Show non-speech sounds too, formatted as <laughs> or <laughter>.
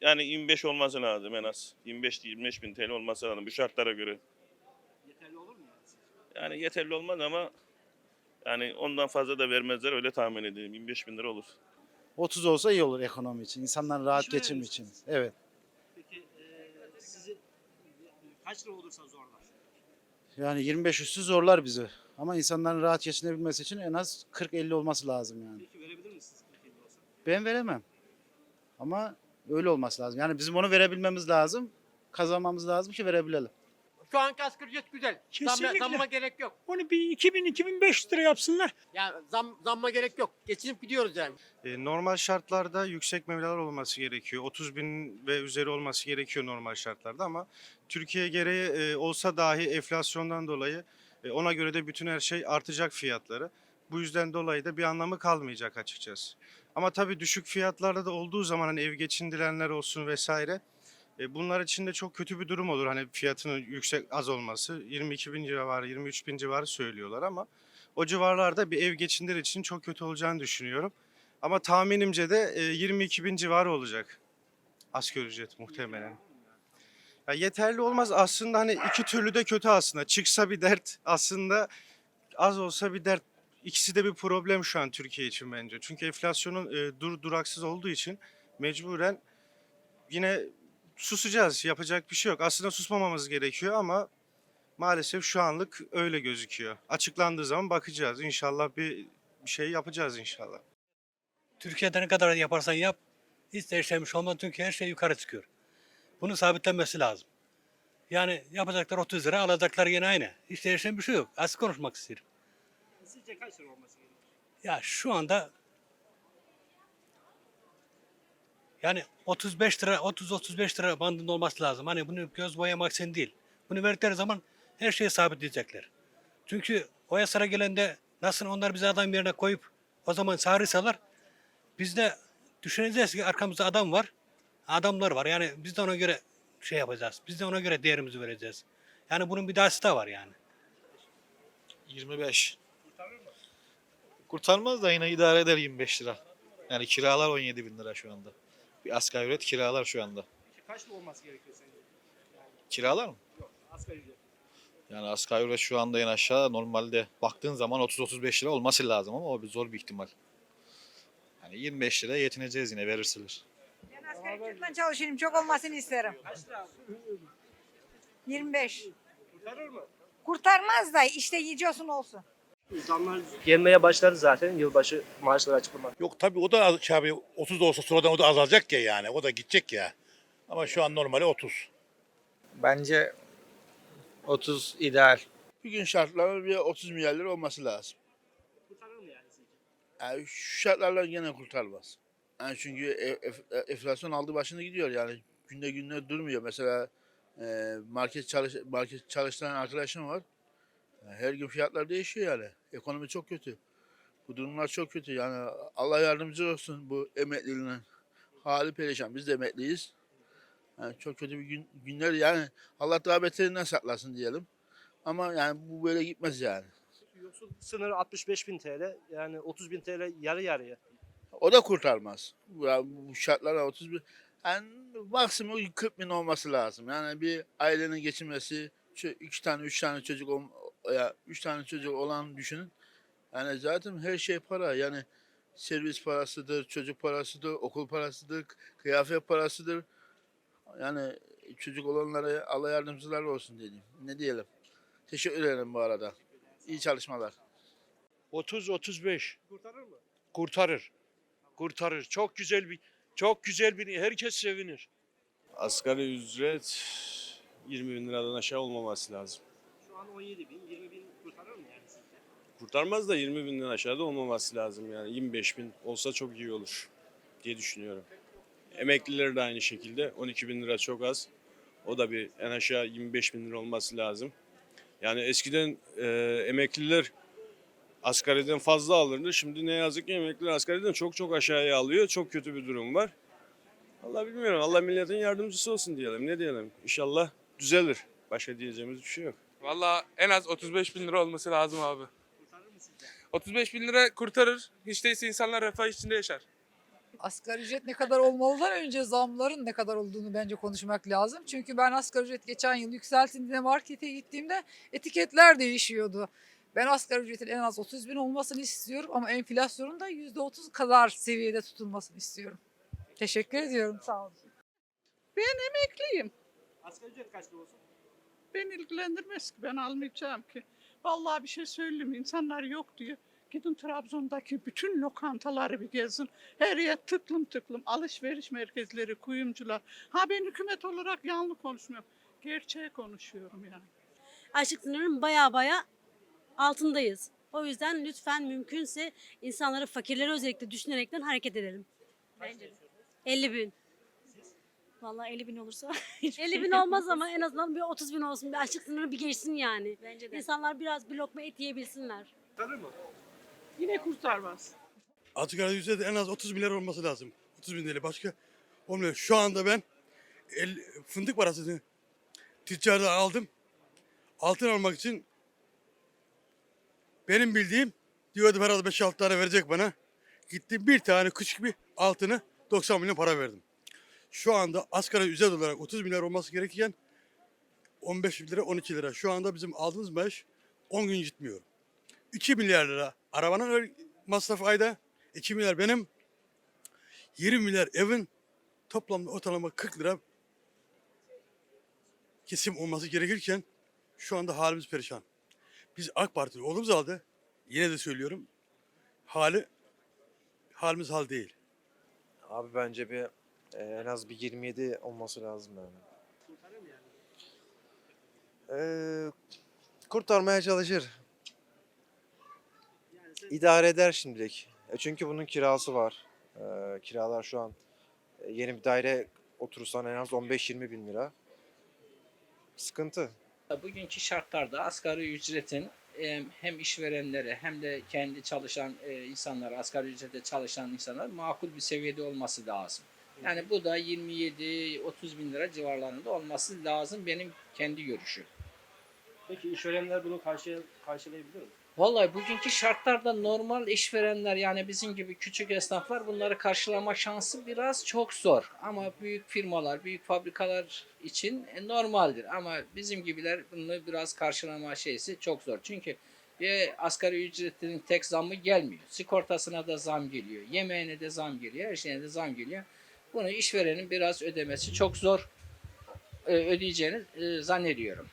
Yani 25 olması lazım en az. 25-25 bin TL olması lazım bu şartlara göre. Yeterli olur mu yani yeterli olmaz ama yani ondan fazla da vermezler öyle tahmin ediyorum. 25 bin lira olur. 30 olsa iyi olur ekonomi için, insanların rahat verir geçim için. Evet. Peki e, sizi kaç lira olursa zorlar? Yani 25 üstü zorlar bizi. Ama insanların rahat geçinebilmesi için en az 40-50 olması lazım yani. Peki verebilir misiniz 40 lira olsa? Ben veremem. Ama öyle olması lazım. Yani bizim onu verebilmemiz lazım. Kazanmamız lazım ki verebilelim. Şu anki asgari ücret güzel. Zam, Kesinlikle. zamma gerek yok. Onu bir 2000-2500 lira yapsınlar. Yani zam, zamma gerek yok. Geçinip gidiyoruz yani. E, Normal şartlarda yüksek mevlalar olması gerekiyor. 30 bin ve üzeri olması gerekiyor normal şartlarda ama Türkiye gereği e, olsa dahi enflasyondan dolayı e, ona göre de bütün her şey artacak fiyatları. Bu yüzden dolayı da bir anlamı kalmayacak açıkçası. Ama tabii düşük fiyatlarda da olduğu zaman hani ev geçindirenler olsun vesaire e, bunlar için de çok kötü bir durum olur. Hani fiyatının yüksek az olması 22 bin civarı 23 bin civarı söylüyorlar ama o civarlarda bir ev geçindir için çok kötü olacağını düşünüyorum. Ama tahminimce de e, 22 bin civarı olacak. Asgari ücret muhtemelen. Ya yeterli olmaz aslında hani iki türlü de kötü aslında. Çıksa bir dert aslında az olsa bir dert. İkisi de bir problem şu an Türkiye için bence. Çünkü enflasyonun e, dur duraksız olduğu için mecburen yine susacağız. Yapacak bir şey yok. Aslında susmamamız gerekiyor ama maalesef şu anlık öyle gözüküyor. Açıklandığı zaman bakacağız. İnşallah bir, bir şey yapacağız inşallah. Türkiye'de ne kadar yaparsan yap, hiç değişmemiş olmaz çünkü her şey yukarı çıkıyor. Bunun sabitlenmesi lazım. Yani yapacaklar 30 lira, alacaklar yine aynı. Hiç değişen bir şey yok. Açık konuşmak istedim. Sizce kaç lira olması gerekiyor? Ya şu anda yani 35 lira, 30-35 lira bandında olması lazım. Hani bunu göz boyamak için değil. Bunu verdikleri zaman her şeyi sabitleyecekler. Çünkü o sıra gelende nasıl onlar bizi adam yerine koyup o zaman çağırırsalar biz de düşüneceğiz ki arkamızda adam var. Adamlar var. Yani biz de ona göre şey yapacağız. Biz de ona göre değerimizi vereceğiz. Yani bunun bir dahası da var yani. 25. Kurtarmaz da yine idare eder 25 lira. Yani kiralar 17 bin lira şu anda. Bir asgari ücret kiralar şu anda. Peki kaç lira olması gerekiyor sence? Kiralar mı? Yok asgari ücret. Yani asgari ücret şu anda en aşağı normalde baktığın zaman 30-35 lira olması lazım ama o bir zor bir ihtimal. Yani 25 lira yetineceğiz yine verirseler. Ben asgari ücretle çalışayım. Çok olmasını isterim. Kaç lira? 25. Kurtarır mı? Kurtarmaz da işte yiyeceksin olsun. Zamlar gelmeye başladı zaten yılbaşı maaşları açıklama. Yok tabii o da şey abi, 30 da olsa sonradan o da azalacak ya yani. O da gidecek ya. Ama şu an normali 30. Bence 30 ideal. Bir gün şartlarla bir 30 milyar lira olması lazım. Kurtarır mı yani sizce? Yani şu şartlarla gene kurtarmaz. Yani çünkü e- e- enflasyon aldı başını gidiyor yani. Günde günde durmuyor. Mesela e, market çalış market çalıştıran arkadaşım var. Yani her gün fiyatlar değişiyor yani. Ekonomi çok kötü. Bu durumlar çok kötü. Yani Allah yardımcı olsun bu emeklinin hali perişan. Biz de emekliyiz. Yani çok kötü bir gün, günler yani Allah daha beterinden saklasın diyelim. Ama yani bu böyle gitmez yani. Yoksul sınırı 65 bin TL yani 30 bin TL yarı yarıya. O da kurtarmaz. Bu, bu şartlara 30 bin. Yani maksimum 40 bin olması lazım. Yani bir ailenin geçinmesi, iki tane, üç tane çocuk ya üç tane çocuk olan düşünün. Yani zaten her şey para. Yani servis parasıdır, çocuk parasıdır, okul parasıdır, kıyafet parasıdır. Yani çocuk olanlara Allah yardımcılar olsun dedim. Ne diyelim. Teşekkür ederim bu arada. İyi çalışmalar. 30-35 Kurtarır mı? kurtarır. Kurtarır. Çok güzel bir çok güzel bir herkes sevinir. Asgari ücret 20 bin liradan aşağı olmaması lazım. An 17 bin, 20 bin kurtarır mı yani sizce? Kurtarmaz da 20 binden aşağıda olmaması lazım yani 25 bin olsa çok iyi olur diye düşünüyorum. Emekliler de aynı şekilde 12 bin lira çok az. O da bir en aşağı 25 bin lira olması lazım. Yani eskiden e, emekliler asgariden fazla alırdı. Şimdi ne yazık ki emekliler asgariden çok çok aşağıya alıyor. Çok kötü bir durum var. Allah bilmiyorum. Allah milletin yardımcısı olsun diyelim. Ne diyelim? İnşallah düzelir. Başka diyeceğimiz bir şey yok. Valla en az 35 bin lira olması lazım abi. Kurtarır mı sizce? 35 bin lira kurtarır. Hiç değilse insanlar refah içinde yaşar. Asgari ücret ne kadar olmalıdan önce zamların ne kadar olduğunu bence konuşmak lazım. Çünkü ben asgari ücret geçen yıl yükseltiğinde markete gittiğimde etiketler değişiyordu. Ben asgari ücretin en az 30 bin olmasını istiyorum ama enflasyonun da %30 kadar seviyede tutulmasını istiyorum. Teşekkür ediyorum. Sağ olun. Emekliyim. Asgari ücret kaçta olsun? Ben ilgilendirmez ki ben almayacağım ki. Vallahi bir şey söyleyeyim insanlar yok diyor. Gidin Trabzon'daki bütün lokantaları bir gezin. Her yer tıklım tıklım. Alışveriş merkezleri, kuyumcular. Ha ben hükümet olarak yanlı konuşmuyorum. Gerçeği konuşuyorum yani. Açlık sınırının baya baya altındayız. O yüzden lütfen mümkünse insanları fakirleri özellikle düşünerekten hareket edelim. Bence 50 bin. Vallahi 50 bin olursa <laughs> 50 bin olmaz ama en azından bir 30 bin olsun. Bir açlık sınırı bir geçsin yani. Bence de. İnsanlar biraz bir lokma et yiyebilsinler. Kurtarır mı? Yine kurtarmaz. Asgari ücret en az 30 milyar olması lazım. 30 bin TL başka olmuyor. Şu anda ben el, fındık parasını tüccarda aldım. Altın almak için benim bildiğim diyordu herhalde 5-6 tane verecek bana. Gittim bir tane küçük bir altını 90 milyon para verdim. Şu anda asgari ücret olarak 30 milyar olması gerekirken 15 lira 12 lira. Şu anda bizim aldığımız maaş 10 gün gitmiyor. 2 milyar lira arabanın masrafı ayda 2 milyar benim 20 milyar evin toplamda ortalama 40 lira kesim olması gerekirken şu anda halimiz perişan. Biz AK Parti olduğumuz halde yine de söylüyorum hali halimiz hal değil. Abi bence bir e, en az bir 27 olması lazım yani. Kurtarır mı yani? Ee, kurtarmaya çalışır. Yani İdare eder şimdilik. E çünkü bunun kirası var. Ee, kiralar şu an e, yeni bir daire oturursan en az 15-20 bin lira. Sıkıntı. Bugünkü şartlarda asgari ücretin e, hem işverenlere hem de kendi çalışan e, insanlar, asgari ücrete çalışan insanlar makul bir seviyede olması lazım. Yani bu da 27-30 bin lira civarlarında olması lazım benim kendi görüşüm. Peki işverenler bunu karşı, karşılayabilir mi? Vallahi bugünkü şartlarda normal işverenler yani bizim gibi küçük esnaflar bunları karşılama şansı biraz çok zor. Ama büyük firmalar, büyük fabrikalar için e, normaldir. Ama bizim gibiler bunu biraz karşılama şeysi çok zor. Çünkü bir asgari ücretinin tek zammı gelmiyor. Sigortasına da zam geliyor. Yemeğine de zam geliyor. Her şeyine de zam geliyor. Bunu işverenin biraz ödemesi çok zor e, ödeyeceğini e, zannediyorum.